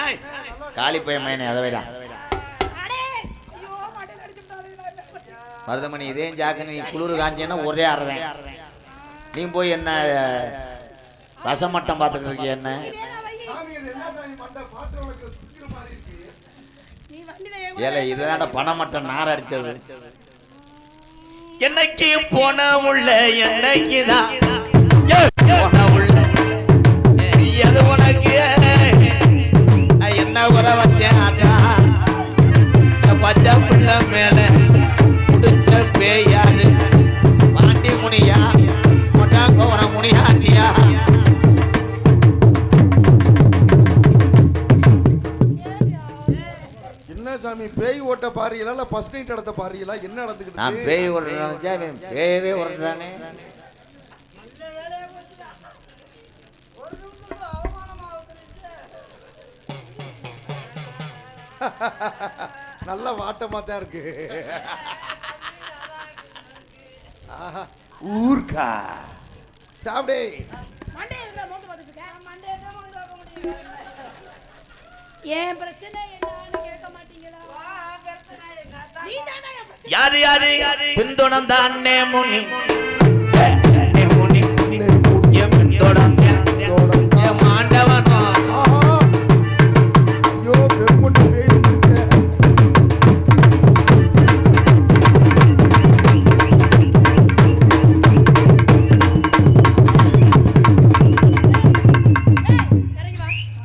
ஏய் காளி போய் மயனே அதை வைடா. மருதமணி இதே ஜாக்கு நீ குளிர் காஞ்சேன்னா ஒரே ஆடுறேன் நீ போய் என்ன ரசமட்டம் பார்த்துட்டு இருக்கிய என்ன? ஏல இதுதான்டா பணமட்டம் நார் அடிச்சது. என்னைக்கு போன உள்ள என்னைக்குதான். ஏய், மேல புடிச்ச பேயாரு பாண்டி முனியா மொட்டாங்கோவன முனியாண்டியா என்ன சாமி பேய் ஓட்ட பாருங்களா இல்ல ஃபர்ஸ்ட் நைட் நடத்த என்ன நான் நடந்துக்கிட்டு பேய் ஓடுறேன் இவன் பேயவே ஓடுறானே நல்ல வாட்டமா தான் இருக்கு. ஆஹா, ஊர்க்கா சாப்பிடே. ஏன் பிரச்சனை என்னன்னு கேட்க மாட்டீங்களா? நீதானே என் பிரச்சனை. யாரு? யாரு? பின்தொடர்ந்த அண்ணே முனி.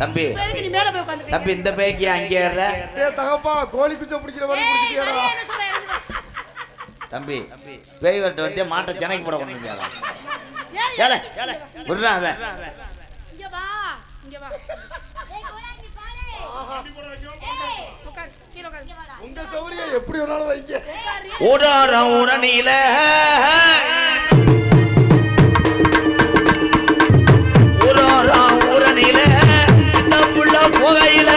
தம்பி? தம்பி இந்த பேய்க்கு அங்கே தகப்பா கோழி குஞ்ச பிடிக்கிற மாதிரி. தம்பி பேய் வரட்டு வந்து மாட்டை சென்னைக்கு போட கொண்டு வந்தியாடா? ஏலே விடுறா அதை இங்க வா, இங்க வா. உட்காரு, கீழே உட்காரு. உங்க சௌரியம் எப்படி வைங்க உட்காரு. ஊராரம் உரணியில ஊராரம் உரணியில இந்த புள்ள புகையில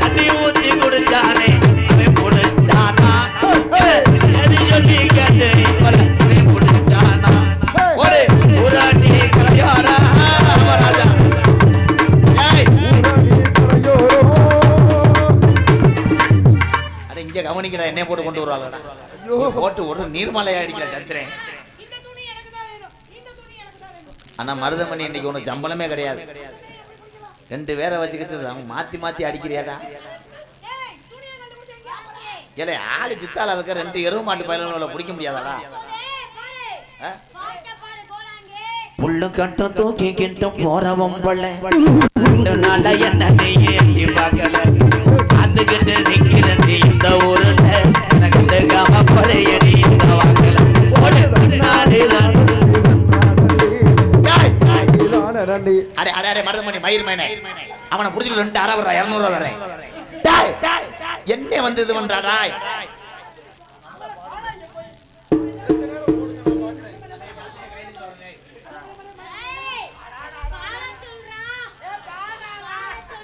தண்ணி ஊத்தி குடிச்சானே? அவன் குடிச்சானா? எது சொல்லி கேட்டு அவன் ஒரு ராமராஜா இங்க போட்டு கொண்டு வருவாங்கடா. ஐயோ. போட்டு ஒரு நீர்மலை அடிக்கல சந்திரன் இந்த துணி எனக்கு தான் வேணும். இந்த துணி எனக்கு தான் வேணும். ஆனா மருதமணி இன்னைக்கு உனக்கு சம்பளமே கிடையாது. ரெண்டு பேரை வச்சுக்கிட்டு அவங்க மாத்தி மாத்தி அடிக்கிறியாடா? ஏலே ஆளு சித்தால இருக்க ரெண்டு எருவு மாட்டு பயிலுங்களை பிடிக்க முடியாதாடா? புல்லு கட்டம் தூக்கி கிட்டும் போறவன் பள்ள ரெண்டு நாள என்ன நீ ஏற்றி பார்க்கல. அதுகிட்டு நிக்கிறண்டி அடே அடே அடே மருதமணி மயிர் மேனே. அவனை புடிச்சிட்டு ரெண்டு அரை வர்றா இரநூறுவா தரேன். என்ன வந்து இது பண்றாடா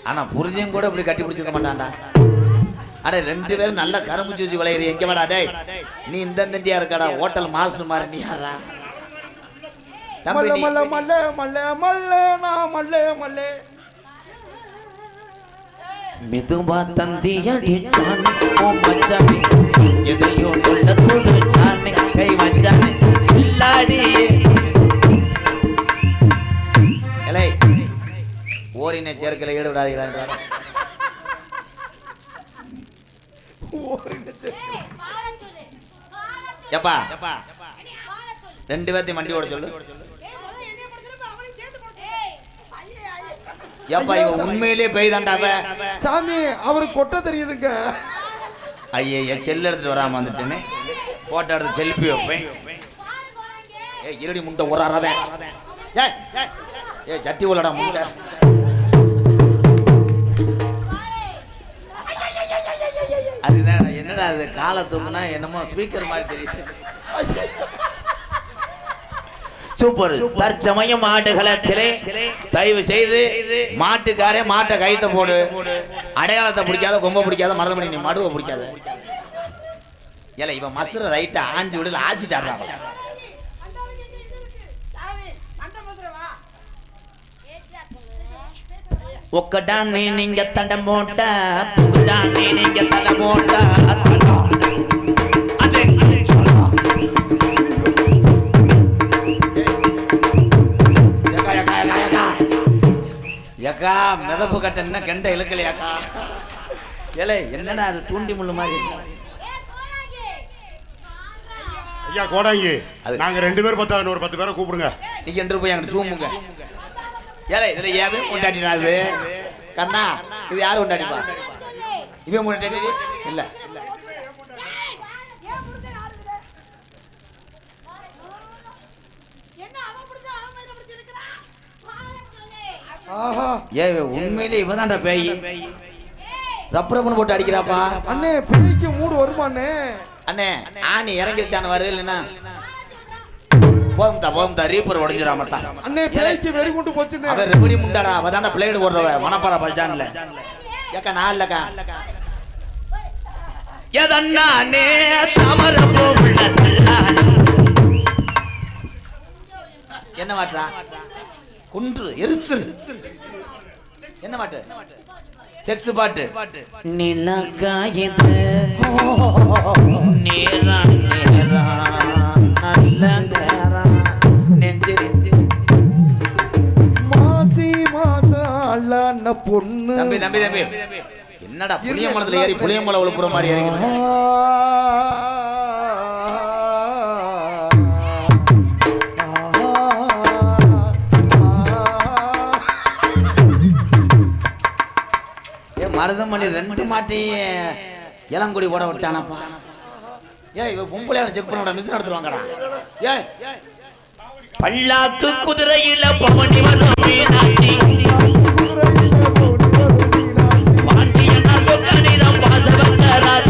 ஆனா புரிஜையும் கூட இப்படி கட்டி பிடிச்சிருக்க மாட்டான்டா. அடே ரெண்டு பேரும் நல்ல கரும்பு சூசி விளையிற எங்க வாடா டேய். நீ இந்த இந்தியா இருக்காடா ஹோட்டல் மாஸ்டர் மாதிரி நீ யாரா மல்ல மல்ல மல்ல மல்ல மல்ல நான் மல்ல மல்ல. மெதுவா ஓ மச்சாமி எதையோ சொல்ல சாணி கை வச்சானே இல்லாடி எலை ஓரினை சேர்க்கல ஈடு விடாதீங்களா எப்பா? ரெண்டு பேர்த்தையும் வண்டி ஓட சொல்லு ஏய், முதல்ல என்னைய பிடிச்சிருப்ப, அவனையும் சேர்த்து பிடிச்சிரு. ஐயே, ஐயே. எப்பா இவன் உண்மையிலேயே பெய் தாண்டாவ சாமி அவருக்கு கொட்ட தெரியுதுங்க. ஐயே செல் எடுத்துட்டு வராம வந்துட்டேன்னு போட்டோ எடுத்து செல்ஃபி வைப்பேன். ஏய் இருடி அறதேன் ஏய் ஏய், ஏய் சட்டி உள்ளடா முந்த அது என்ன என்னடா அது? காலை தூக்குனா என்னமோ ஸ்பீக்கர் மாதிரி தெரியுது. சூப்பர். தற்சமயம் மாட்டுகளத்திலே தயவு செய்து மாட்டுக்காரே மாட்டை கைத்த போடு. அடையாளத்தை பிடிக்காத கொம்ப பிடிக்காத மருதமணி நீ மடுவை பிடிக்காத. ஏல இவன் மசுர ரைட்டா ஆஞ்சு விடல ஆசிட்டாடுறான் அந்த ஆளுக்கு எங்க இது இருக்கு? சாமி, மண்டை ஏக்கா மிதப்பு கட்டன்னா கெண்ட இழுக்கலையாக்கா. ஏலே என்னடா அது தூண்டி முள்ளு மாதிரி? ஐயா கோடாங்கி அது- நாங்க ரெண்டு பேர் பத்தா இன்னொரு பத்து பேரை கூப்பிடுங்க. நீங்க என்று போய் அங்கிட்டு சூமுங்க ஏலே இதுல ஏவே கொண்டாடினா அது? கண்ணா இது யாரு கொண்டாடிப்பா? இவன் கொண்டாடி இல்ல ஏன் புடிச்ச ஆளுங்களே? என்ன அவன் புடிச்சா அவன் மேல புடிச்சிருக்கிறா? ஆஹா ஏ உண்மையிலே இவன் தான்டா பேய். ரப்பு ரப்புன்னு போட்டு அடிக்கிறாப்பா. அண்ணே பேய்க்கு மூடு வருமாண்ணே அண்ணே? ஆணி இறங்கிருச்சான வரு இல்லைன்னா? போகும்தா போகும்தா ரீப்பர் உடஞ்சிராமத்தா அண்ணே பேய்க்கு வெறி கொண்டு போச்சுண்ணே. அவன் ரெபடி முண்டாடா அவ தாண்டா பிளேடு ஓடுறவ மணப்பாறை பல்ஜான்ல. ஏக்கா நான் இல்லக்கா. எதன்னானே தாமர போகுள்ள என்ன மாட்டா குன்று எரிச்சல். என்ன பாட்டு? செக்ஸ் பாட்டு. நிலக்காயது. நேரா நேரா நல்ல நேரா நெஞ்சு. மாசி அல்லான பொண்ணு. தம்பி தம்பி தம்பி. என்னடா புளிய மரத்துல ஏறி புளிய மலை உழுப்புற மாதிரி ஏறிக்கிட்டு மருதமணி ரெண்டு மாட்டையும் இளங்குடி ஓட விட்டானப்பா. ஏய் இவ பொம்பளையான செக் பண்ண மிஷின் எடுத்துருவாங்கடா ஏய். பல்லாக்கு குதிரையில பவனி வனமே நாட்டி பாண்டியனா சொக்கனிடம் பாசவச்சராஜ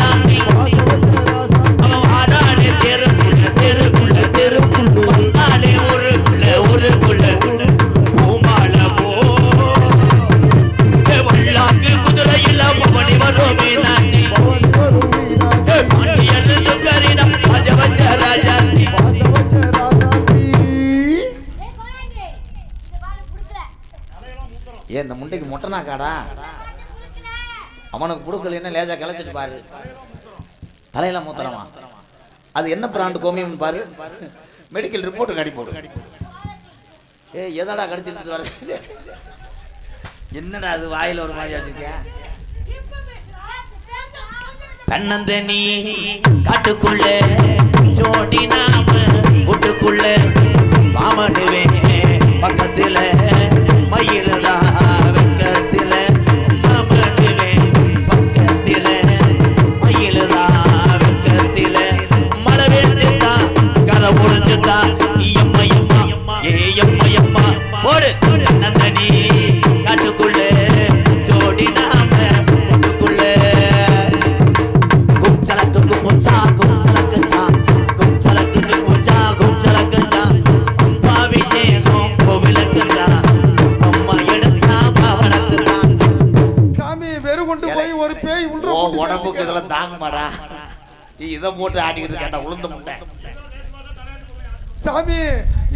அவனுக்கு என்ன லேசாக கிளச்சிட்டு பாரு. தலையில மூத்தரமா? அது என்ன பிராண்டு கோமியம் பாரு? மெடிக்கல் ரிப்போர்ட் கடி போடு. ஏ எதடா கடிச்சிட்டு வர என்னடா அது வாயில ஒரு மாதிரி வச்சிருக்கியா தன்னந்தனி காட்டுக்குள்ள ஜோடி நாம வீட்டுக்குள்ள மாமனுவே பக்கத்துல மயில இதை போட்டு ஆட்டிக்கிட்டு கேட்டா உளுந்த முட்டை. சாமி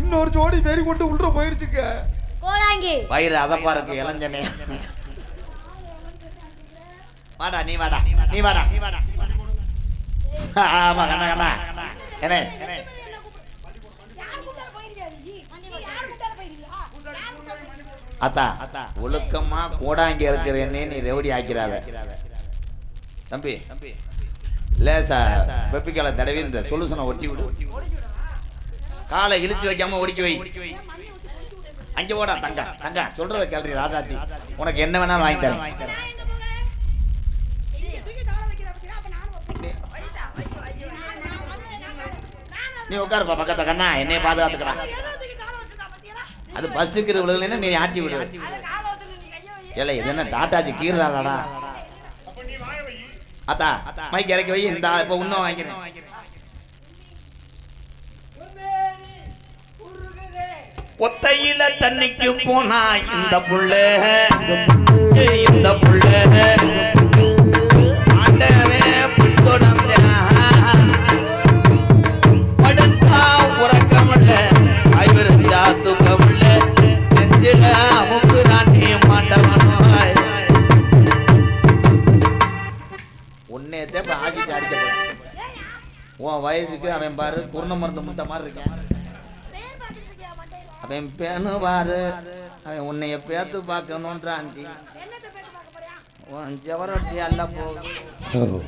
இன்னொரு ஜோடி வெறி கொண்டு உள்ள போயிருச்சுங்க. கோடாங்கி வயிறு அதப்பா இருக்கு இளைஞனே. வாடா நீ வாடா நீ வாடா. ஆமா கண்ணா கண்ணா. என்ன? நீ? நீ? அத்தா ஒழுக்கமா கோடாங்கி இருக்கிறேன்னே நீ ரெவடி ஆக்கிறாத. தம்பி லேசா வெப்பிக்கால தடவி இந்த சொல்யூஷனை ஒட்டி விடு. காலை இழுச்சு வைக்காம ஒடிக்கி வை. அங்கே ஓடா தங்க தங்க. சொல்றத கேள்வி ராஜாத்தி உனக்கு என்ன வேணாலும் வாங்கி தரேன். நீ உட்காருப்பா பக்கத்துல கண்ணா. என்னைய பாதுகாத்துக்கலாம் அது எதை வச்சுக்கு இருக்கிற நீ ஆட்டி விடு. இல்லை ஏல இது என்ன டாட்டாச்சி கீறாடா அத்தா மைக் இறக்கி வை இந்த இப்ப இன்னும் வாங்கிக்கிறேன். ஒத்தையில தண்ணிக்கு போனா இந்த புள்ள இந்த புள்ள உன் வயசுக்கு அவன் பாரு குருண மருந்து முட்டை மாதிரி இருக்கான். அவன் பேனு பாரு அவன் உன்னைய பேத்து பார்க்கணுன்றான் உன் ஜவரட்டி அல்ல போகுது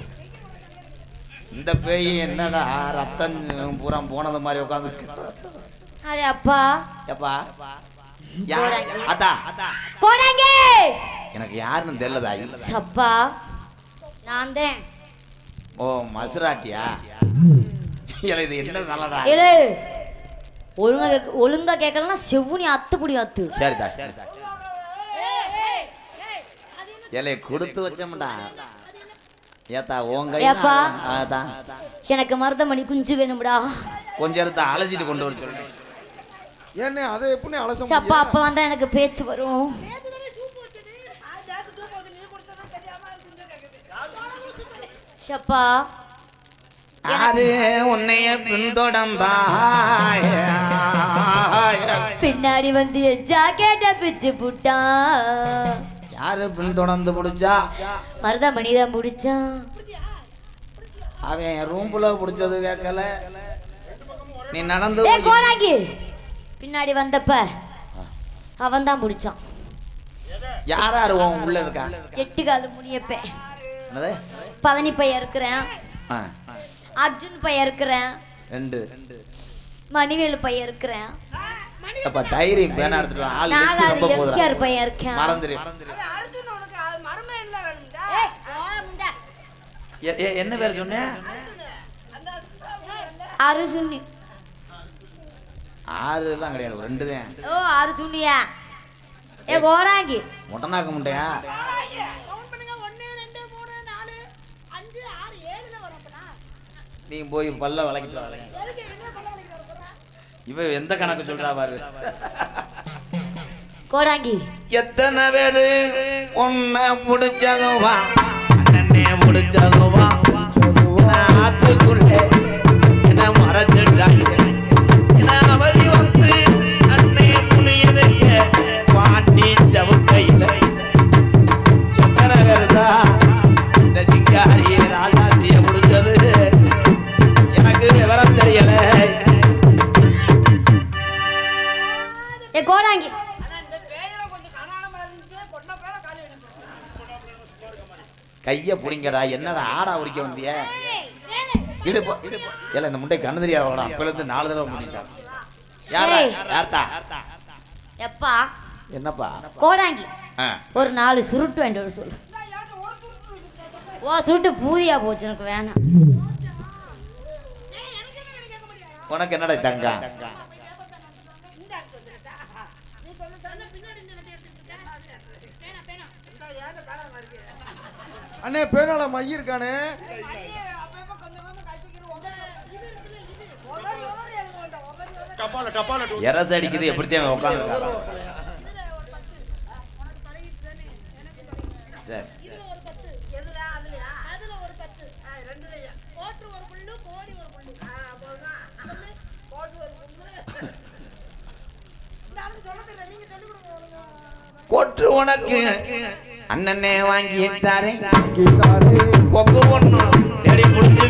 இந்த பேய் என்னடா ரத்தம் பூரா போனது மாதிரி உட்காந்து அரே அப்பா. எப்பா? அத்தா. கோடாங்க! எனக்கு யாருன்னு தெரியலதா? சப்பா நான் தான். ஓ மசுராட்டியா? இல்ல இது என்ன நல்லடா ஏலே ஒழுங்கா கேக்க- ஒழுங்கா கேட்கலன்னா செவ்வுனி அத்துப்படி அத்து. சரிதா சரிதா இலைய கொடுத்து வச்சோம்டா. ஏத்தா உன் கை ஏப்பா. அதான் எனக்கு மருதமணி குஞ்சு வேணும்டா. கொஞ்சம் எடுத்து அலசிட்டு கொண்டு வர சொல்லு. ஏண்ணே அதை எப்படி அலச அப்ப வந்தா எனக்கு பேச்சு வரும் நேத்து தானே சூப்பு வச்சது ஆ நேத்து சூப்பு வச்சு நீ கொடுத்ததா தெரியாம அது கொஞ்சம் கேக்குது தொலைவு சுத்தடி சப்பா யாரு உன்னைய பின்தொடர்ந்தாய்? பின்னாடி வந்து என் ஜாக்கெட்ட பிச்சு புட்டான் யாரு பின்தொடர்ந்து பிடிச்சா? மருதமணி தான் முடிச்சான் அவன் ரூம்ல பிடிச்சது கேட்கல நீ நடந்து கோலாங்கி. பின்னாடி வந்தப்ப அவன் தான் முடிச்சான் யார் உன் உள்ள இருக்கா? எட்டு காலு முனியப்பேன். என்னது பழனி பையன் இருக்கிறேன். அர்ஜுன் பையன் இருக்கிறேன். ரெண்டு. மணிவேலு பையன் இருக்கிறேன். அப்ப டைரி பேனா எடுத்துட்டு வா. ஆள் ரொம்ப. எம்கேஆர் பையன் இருக்கேன். மறந்துரு. என்ன பேர் சொன்னேன் அந்த அர்ஜுன் ஆறு எல்லாம் கிடையாது ரெண்டு தான். ஓ அருசுண்ணியா ஏ கோராங்கி முட்டனாக்க முட்டையா நீ போய் பல்ல விளக்கிட்டு வா. எதுக்கு என்ன பண்ண வலிக்கிற சொல்றா இவ எந்த கணக்கு சொல்றா பாரு. கோராங்கி எத்தனை பேரு உன்னை பிடிச்சதுவா அண்ணனே பிடிச்சதுவா கைய புடிங்கடா. என்னடா ஆடா உடிக்க வந்திய? இடுப்பு இல்ல இந்த முட்டை கண்ணு தெரியாதவடா அப்பல இருந்து நாலு தடவை முடிச்சான் யாரா சரி. யார்த்தா? எப்பா? என்னப்பா? கோடாங்கி. ஒரு நாலு சுருட்டு வர சொல்லு. ஓ சுருட்டு பூதியா போச்சு எனக்கு வேணாம். உனக்கு என்னடா தங்கா நீ சொல்லு தானே பின்னாடி இந்த நதி எடுத்துட்டு பேனா பேனா இந்த ஏன் பேனா மாதிரி அண்ணே பேனால மை இருக்கானே அப்பப்ப கொஞ்சம் கொஞ்சம் கழிச்சுக்கிற உதறி இது இருக்குல்ல இது உதறி உதறி எழுத வேண்டாம் உதறி உதறி டப்பால டப்பால டூ. எரச அடிக்குது எப்படித்தான் உட்காந்து சரி இதுல ஒரு பத்து எதுல அதுலயா அதுல ஒரு பத்து ரெண்டுலயா கோட்டு ஒரு புல்லு கோடி ஒரு புல்லு போதுமா சொல்லு கோட்டு ஒரு புல்லு இந்த ஆளுக்கு சொல்ல தெரியல நீங்க சொல்லி கொடுங்க ஒழுங்கா. கொற்று உனக்கு. அண்ணனே வாங்கி கீதாரே கொக்கு ஒண்ணு தேடி முடிச்சு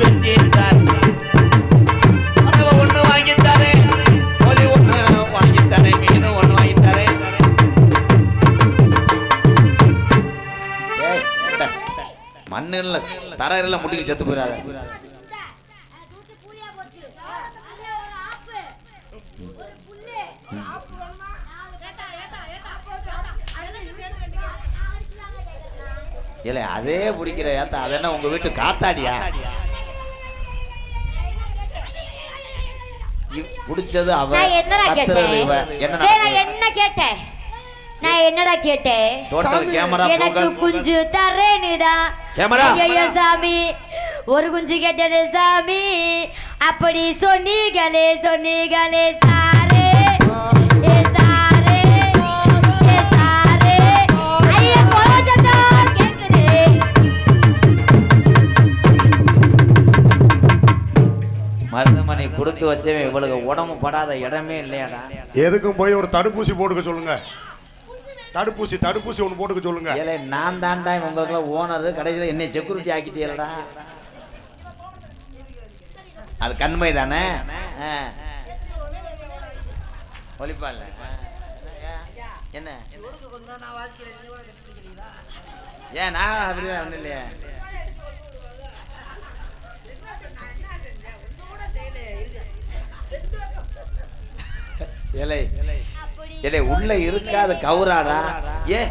உணவு ஒண்ணு வாங்கி ஒலி ஒண்ணு வாங்கி மீன் ஒண்ணு. மண்ணு இல்ல தர இல்ல முட்டிக்கு செத்து போயிடாத ஆப்பு வேணுமா? ஏத்தா, ஏத்தா, ஏத்தா, அப்போ ஏத்தா. அதெல்லாம் இது சேர்த்து கட்டிக்க. இல்ல அதே பிடிக்கிற ஏத்தா அது என்ன உங்க வீட்டு காத்தாடியா? பிடிச்சது என்ன கேட்டேன்? நான் என்னடா கேட்டேன்? சாமி, எனக்கு. குஞ்சு கேமரா. ஐயோ சாமி. ஒரு குஞ்சு கேட்டது சாமி. அப்படி சொன்னீங்களே சொன்னீங்களே சாரே மருதமணி கொடுத்து வச்சவன் இவளுக்கு உடம்பு படாத இடமே இல்லையாடா. எதுக்கும் போய் ஒரு தடுப்பூசி போட்டுக்க சொல்லுங்க. தடுப்பூசி தடுப்பூசி ஒன்று போட்டுக்க சொல்லுங்க. ஏலே நான் தான்டா உங்களுக்குலாம் ஓனர். கடைசியில் என்னை செக்யூரிட்டி ஆக்கிட்டீங்களடா அது கண்மை தானே? ஒளிப்பால. என்ன? ஏன் நான் அப்படிதான் ஒன்றும் இல்லையே என்ன சொன்னா என்ன செஞ்சேன் ஒண்ணு கூட செய்யலையே இருங்க ரெண்டு பக்கம் இலை. இலை. உள்ள இருக்காத கவுராடா ஏ.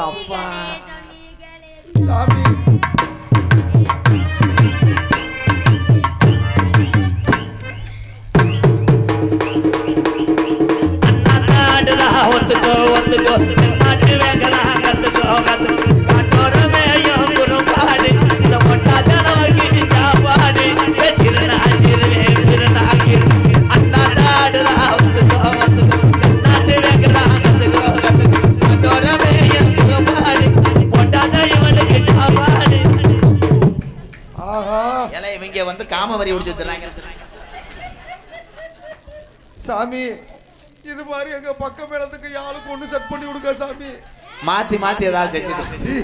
அப்பா. ஒத்துக்கோ ஒத்துக்கோ. இலை இவங்க வந்து காம வரி முடிச்சு தர்றாங்க சாமி இது மாதிரி எங்க பக்க மேளத்துக்கு யாருக்கு ஒண்ணு செட் பண்ணி விடுங்க சாமி. மாத்தி மாத்தி ஏதாவது செஞ்சுட்டு சீ.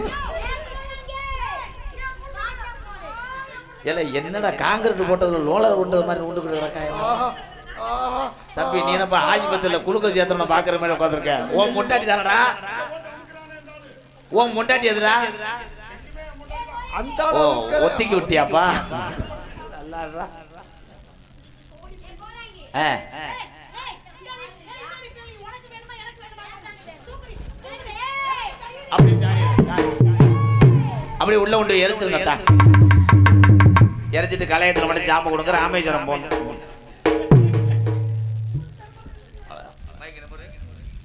இல்ல என்னடா காங்கிரீட் போட்டதுல லோலர் கொண்டது மாதிரி உண்டு கிடக்கா ஆஹா தம்பி நீ என்னப்பா ஆஜிபத்துல குளுக்கோஸ் ஏத்தணும் பாக்குற மாதிரி உட்காந்துருக்க ஓ முட்டாட்டி தானடா? ஓ முட்டாட்டி எதுடா? அந்த ஒத்திக்கி விட்டியாப்பா? ஆ அப்படி அப்படி உள்ள கொண்டு போய் எரிச்சிருங்க அத்தா. எரிச்சிட்டு கலையத்தில் மட்டும் ஜாம கொடுங்க ராமேஸ்வரம் போகணும்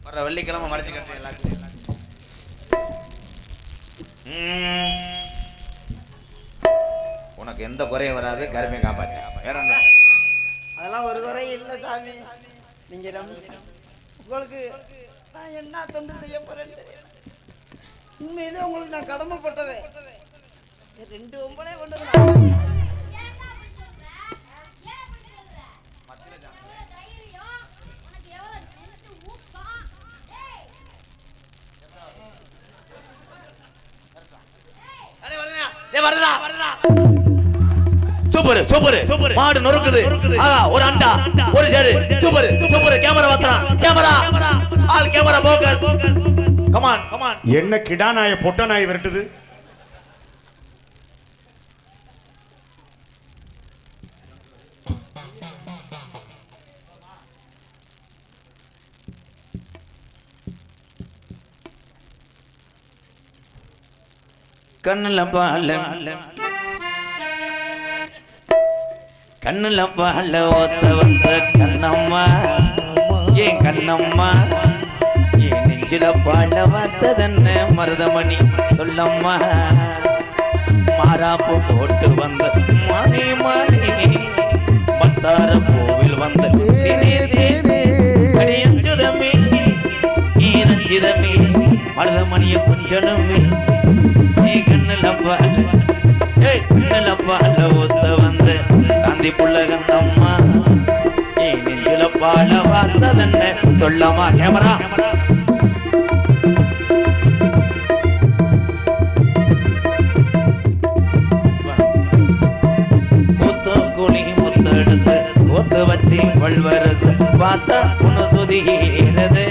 வர வெள்ளிக்கிழமை மறைச்சு கட்டுறேன் எல்லாத்தையும். உனக்கு எந்த குறையும் வராது கருமையை காப்பாற்று வேற அதெல்லாம் ஒரு குறை இல்லை சாமி. நீங்க உங்களுக்கு நான் என்ன தொண்டு செய்ய போறேன்னு உண்மையிலே உங்களுக்கு நான் கடமைப்பட்டவன். என் ரெண்டு ஒம்பளே கொண்டு வந்து நான் சூப்பர் சூப்பர். மாடு நொறுக்குது. ஆ ஒரு அண்டா ஒரு சரி சூப்பர் சூப்பர். கேமரா வத்தான் camera all camera focus come on come on என்ன கிடா நாய பொட்ட நாய் விரட்டுது? கண்ணுல பால கண்ணுல பால ஓத்த வந்த கண்ணம்மா. ஏன் கண்ணம்மா? ஏன் நெஞ்சில பால வந்ததென்ன மருதமணி? சொல்லம்மா. மாறாப்பு போட்டு வந்த மணி மணி பத்தார கோவில் வந்த தேனே தேனே. அடியஞ்சுதமே மருதமணிய கொஞ்சமே நீ கண்ணுல பால ஏய் கண்ணுல பால ஒத்த மதி புள்ள கண்ணம்மா நெஞ்சில பாழ வார்த்ததென்ன சொல்லமா கேமரா. முத்து வல்வரசு பார்த்தா உன்னு சுதிகிறது.